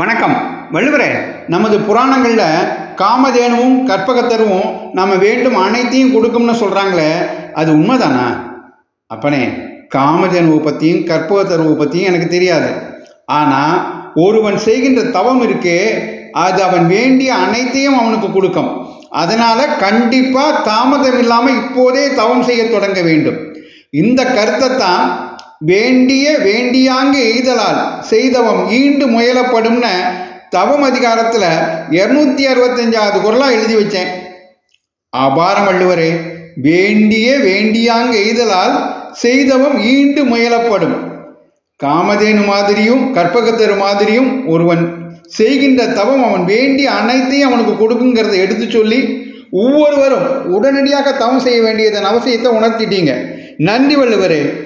வணக்கம். வள்ளுவரே நமது புராணங்களில் காமதேனுவும் கற்பகத்தருவும் நம்ம வேண்டும் அனைத்தையும் கொடுக்கும்னு சொல்கிறாங்களே அது உண்மைதானா? அப்பனே காமதேனுவை பற்றியும் கற்பகத்தருவை பற்றியும் எனக்கு தெரியாது. ஆனால் ஒருவன் செய்கின்ற தவம் இருக்கே அது அவன் வேண்டிய அனைத்தையும் அவனுக்கு கொடுக்கும். அதனால் கண்டிப்பாக தாமதம் இல்லாமல் இப்போதே தவம் செய்ய தொடங்க வேண்டும். இந்த கருத்தை தான் வேண்டிய வேண்டியாங்கு எய்தலால் செய்தவம் ஈண்டு முயலப்படும்னு தவம் அதிகாரத்தில் இரநூத்தி அறுபத்தஞ்சாவது குரலாக எழுதி வச்சேன். அபாரம் வள்ளுவரே வேண்டிய வேண்டியாங்கு எய்தலால் செய்தவம் ஈண்டு முயலப்படும். காமதேனு மாதிரியும் கற்பகத்தரு மாதிரியும் ஒருவன் செய்கின்ற தவம் அவன் வேண்டிய அனைத்தையும் அவனுக்கு கொடுக்குங்கிறத எடுத்து சொல்லி ஒவ்வொருவரும் உடனடியாக தவம் செய்ய வேண்டியதன் அவசியத்தை உணர்த்திட்டீங்க. நன்றி வள்ளுவரே.